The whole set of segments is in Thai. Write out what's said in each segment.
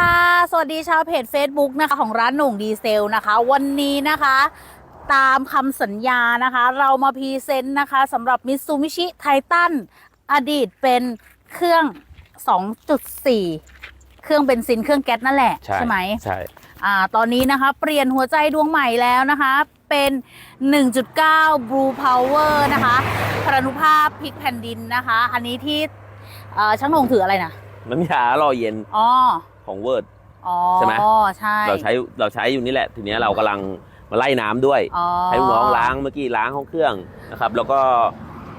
ค่ะ สวัสดีชาวเพจ Facebook นะคะของร้านหนุ่งดีเซลนะคะ วันนี้นะคะตามคำสัญญานะคะ เรามาพรีเซนต์นะคะสำหรับ Mitsubishi Titan อดีตเป็นเครื่อง 2.4 เครื่องเบนซินเครื่องแก๊สนั่นแหละใช่ไหมใช่อ่าตอนนี้นะคะ เปลี่ยนหัวใจดวงใหม่แล้วนะคะ เป็น 1.9 Blue Power นะคะพรานุภาพพลิกแผ่นดินนะคะ อันนี้ที่เอ่อช่างหนงถืออะไรนะน้ำยาหล่อเย็น อ๋อ ของเวิร์ดอ๋อใช่ไหมใช่เราใช้เราใช้อยู่นี่แหละ ทีเนี้ยเรากำลังมาไล่น้ำด้วยอ๋อให้ลูกน้องล้างเมื่อกี้ล้างห้องเครื่องนะครับแล้วก็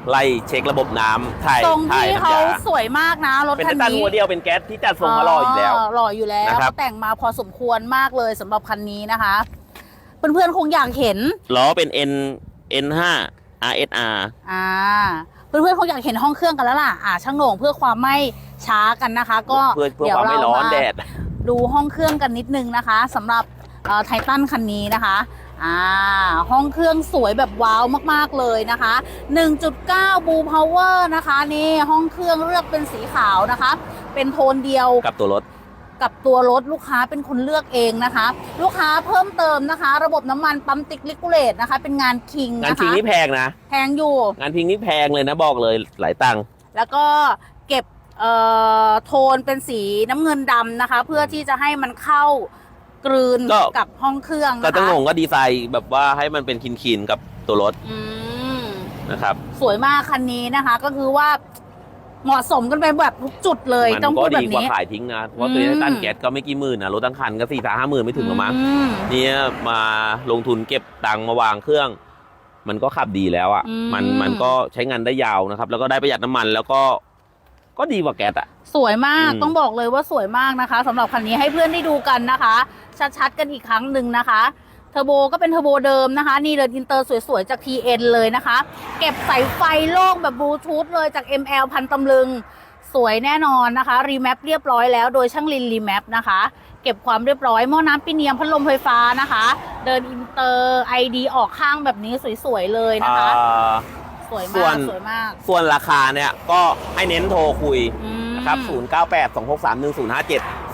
ไล่เช็คระบบน้ำถ่ายทรงถ่ายที่น้ำเขายาสวยมากนะรถเป็นคันตันนี้หัวเดียวเป็นแก๊สที่จัดส่งมารออยู่แล้วหล่ออยู่แล้วนะครับแต่งมาพอสมควรมากเลยสำหรับคันนี้นะคะเพื่อนๆคงอยากเห็นล้อเป็น N N5 RSR อ่า เพื่อนๆคงอยากเห็นห้องเครื่องกันแล้วล่ะอ่าช่างโหน่งเพื่อความไม่ช้ากันนะคะ ก็เพื่อเพื่อเดี๋ยความไม่ร้อนเาแดดดูห้องเครื่องกันนิดนึงนะคะสำหรับไททันคันนี้นะคะอ่าห้องเครื่องสวยแบบว้าวมากๆเลยนะคะ 1.9 Blue Power นะคะนี่ห้องเครื่องเลือกเป็นสีขาวนะคะ เป็นโทนเดียวกับตัวรถ กับตัวรถลูกค้าเป็นคนเลือกเองนะคะ ลูกค้าเพิ่มเติมนะคะ ระบบน้ำมันปั๊มติ๊กลิกูเลตนะคะ เป็นงานคิงงานนะพิงคะนี่แพงนะ แพงอยู่ งานพิงนี่แพงเลยนะบอกเลยหลายตังค์ แล้วก็เก็บเอ่อโทนเป็นสีน้ำเงินดำนะคะ เพื่อที่จะให้มันเข้ากลืนกับห้องเครื่องนะคะก็ต้องงงก็ดีไซน์แบบว่าให้มันเป็นคินๆกับตัวรถอืม นะครับ สวยมากคันนี้นะคะ ก็คือว่า เหมาะสมกันไปแบบทุกจุดเลยมัต้องก็พูดแบดีบกว่านี้ ขายทิ้งนะ เพราะตัวอืมนี้ตั้นแก๊สก็ไม่กี่หมื่นนะรถตั้งคันก็สี่สาห้าหมื่นไม่ถึงหรอกมั้งอืม เนี่ยมาลงทุนเก็บตังค์มาวางเครื่อง มันก็ขับดีแล้วอะ่ะ อืม มันมันก็ใช้งานได้ยาวนะครับ แล้วก็ได้ประหยัดน้ำมันแล้วก็ก็ดีกว่าแก๊สอะ สวยมากอืม ต้องบอกเลยว่าสวยมากนะคะสำหรับคันนี้ให้เพื่อนได้ดูกันนะคะ ชัดๆกันอีกครั้งหนึ่งนะคะ เทอร์โบก็เป็นเทอร์โบเดิมนะคะ นี่เลยอินเตอร์สวยๆ จาก TN เลยนะคะ เก็บสายไฟโล่งแบบบลูทูธเลยจาก ML พันตำลึงสวยแน่นอนนะคะ รีแมปเรียบร้อยแล้วโดยช่างลินรีแมปนะคะ เก็บความเรียบร้อยหม้อน้ำปิเนียมพัดลมไฟฟ้านะคะ เดินอินเตอร์ไอดีออกข้างแบบนี้สวยๆ เลยนะคะ อ่าสวยส่มาวนกสวยมาก ส่วนราคาเนี่ยก็ให้เน้นโทรคุยอืม นะครับ 0 9 8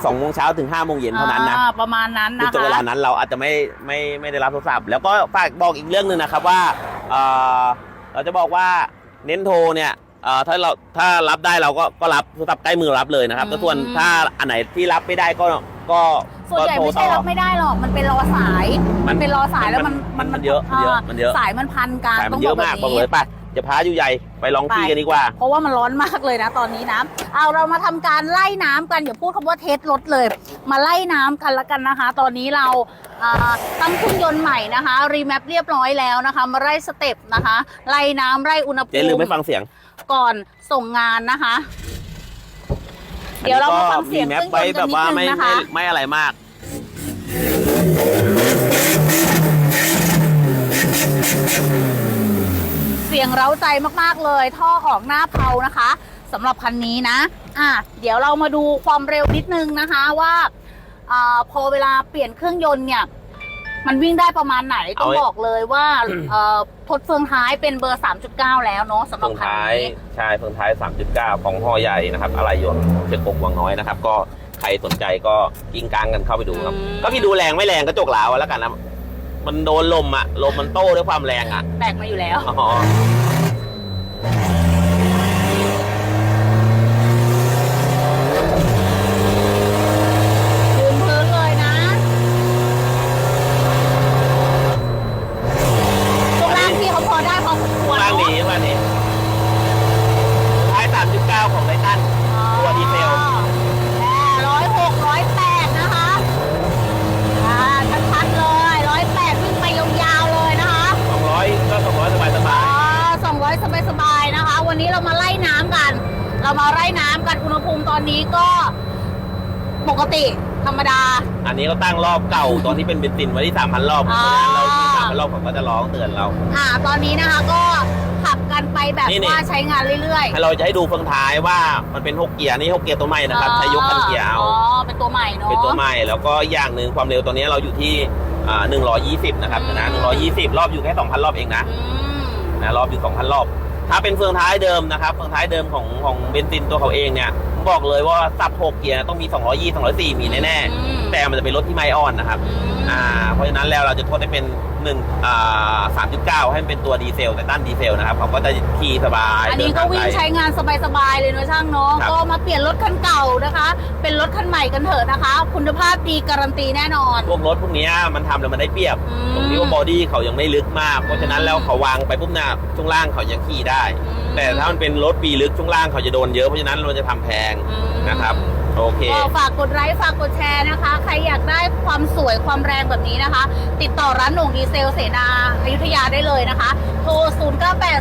2 6 3 1 0 5 7 2โมงเช้าถึง5โมงเย็นเท่านั้นนะ อ่าประมาณนั้นคือนะจนเวลาคะ นั้นเราอาจจะไม่ไม่ไม่ได้รับโทรศัพท์ แล้วก็ฝากบอกอีกเรื่องหนึ่งนะครับว่าเอ่อเราจะบอกว่าเน้นโทรเนี่ยเอ่อถ้าเราถ้ารับได้เราก็ก็รับโทรศัพท์ใกล้มือรับเลยนะครับแต่ส่วนถ้าอันไหนที่รับไม่ได้ก็ก็ส่วนใหญ่ก็โทรไม่ใช่ต่อ รับไม่ได้หรอก มันเป็นรอสาย มัมันนเป็นรอสายแล้วมันมันมันเยอะมันเยอะมันเยอะ สายมันพันกันขายมัต้อนงเยบออะกแบมากบบอกเลนี้ยไป จะพาอยู่ใหญ่ไปลองขี่กันดีกว่า เพราะว่ามันร้อนมากเลยนะตอนนี้นะเอาเรามาทำการไล่น้ำกันอย่าพูดคำว่าเทสรถเลย มาไล่น้ำกันละกันนะคะ ตอนนี้เราอ่าตั้งเครื่องยนต์ใหม่นะคะ รีแมปเรียบร้อยแล้วนะคะ มาไล่สเต็ปนะคะ ไล่น้ำไล่อุณหภูเจ๊ลืมไม่ฟังเสียง ก่อนส่งงานนะคะ เดี๋ยวเรามาฟังเสียงแมเคปรื่องยนต์กันไว้แบบว่านิดนึไม่งนะคะไม่ไม่อะไรมาก สียงเร้าใจมากๆเลย ท่อออกหน้าเพานะคะสำหรับคันนี้นะ อะเดี๋ยวเรามาดูความเร็วนิดนึงนะคะว่าอาพอเวลาเปลี่ยนเครื่องยนต์เนี่ย มันวิ่งได้ประมาณไหนต้องเอาไว้บอกเลยว่าเอ่อทดเฟืองท้ายเป็นเบอร์ 3.9 แล้วเนาะสำหรับเฟืองคันท้ายนี้ใช่เฟืองท้าย 3.9 ของห่อใหญ่นะครับอะไรยนต์เจ็ดกกวังน้อยนะครับ ก็ใครสนใจก็กิ้งกลางกันเข้าไปดูครับ ก็พี่ดูแรงไม่แรงก็จกหลาวแล้วกันนะ มันโดนลมอะลมมันโต้ด้วยความแรงอะแบกมาอยู่แล้ว อ๋อ ยืนพื้นเลยนะช่วงล่างพี่เขาพอได้พอสมควร ล่าง เน นี้ อะ ล่างนี้ท้าย 3.9 ของไททัน ตัวดีเซล ร้อยหกร้อยแปดนะคะอ่าชัดๆเลยร้อยแปดวิ่งไปยาวๆเลยนะคะ 200 ก็ 200 สบายสบา อ๋อย สองร้อยสบายๆนะคะ วันนี้เรามาไล่น้ำกัน เรามาไล่น้ำกันอุณหภูมิตอนนี้ก็ปกติธรรมดา อันนี้ก็ตั้งรอบเก่าตอนที่เป็นเบนซินไว้ที่3,000รอบเพอ๋อราะฉะนั้นเราที่3,000รอบเขาก็จะร้องเตือนเรา อ่า ตอนนี้นะคะก็ขับกันไปแบบนี่ๆว่าใช้งานเรื่อยให้เราจะให้ดูเฟืองท้ายว่ามันเป็น6เกียร์นี่6เกียร์ตัวใหม่ๆนะครับใช้ยกคันเกียร์เอา อ๋อ เป็นตัวใหม่เนาะ เป็นตัวใหม่แล้วก็อีกอย่างหนึ่งความเร็วตัวนี้เราอยู่ที่อ่า120 นะครับอืม นะ120 รอบอยู่แค่ 2,000 รอบเองนะอืมนะรอบอยู่ 2,000 รอบ ถ้าเป็นเฟืองท้ายเดิมนะครับเฟืองท้ายเดิมของของเบนซินตัวเขาเองเนี่ยบอกเลยว่าสับ6เกียร์ต้องมี 220 204 มีแน่อืม ๆ แต่มันจะเป็นรถที่ไม่อ่อนนะครับ อ่า เพราะฉะนั้นแล้วเราจะทดให้เป็น1อ่า3.9 ให้มันเป็นตัวดีเซลแต่ตั้นดีเซลนะครับเขาก็จะขี่สบายอันนี้เดิก็ทาวิ่งไกล ใช้งานสบายๆเลยเนอะช่างเนาะครับ ก็มาเปลี่ยนรถคันเก่านะคะ เป็นรถคันใหม่กันเถอะนะคะ คุณภาพดีการันตีแน่นอน พวกรถพวกเนี้ยมันทำแล้วมันได้เปรียบ อืม ตรงที่ว่าบอดี้เขายังไม่ลึกมาก เพราะฉะนั้นแล้วเขาวางไปปุ๊บเนี่ยช่วงล่างเขายังขี่ได้ อืม แต่ถ้ามันเป็นรถปีลึกช่วงล่างเขาจะโดนเยอะเพราะฉะนั้นเราจะทำแพงอืม นะครับ โอเค ก็ฝากกดไลค์ฝากกดแชร์นะคะ ใครอยากได้ความสวยความแรงแบบนี้นะคะ ติดต่อร้านหน่งดีเซลเสนาอยุธยาได้เลยนะคะ โทร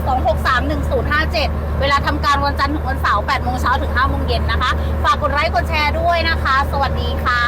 0982631057 เวลาทำการวันจันทร์ถึงวันเสาร์8โมงเช้าถึง5โมงเย็นนะคะ ฝากกดไลค์กดแชร์ด้วยนะคะ สวัสดีค่ะ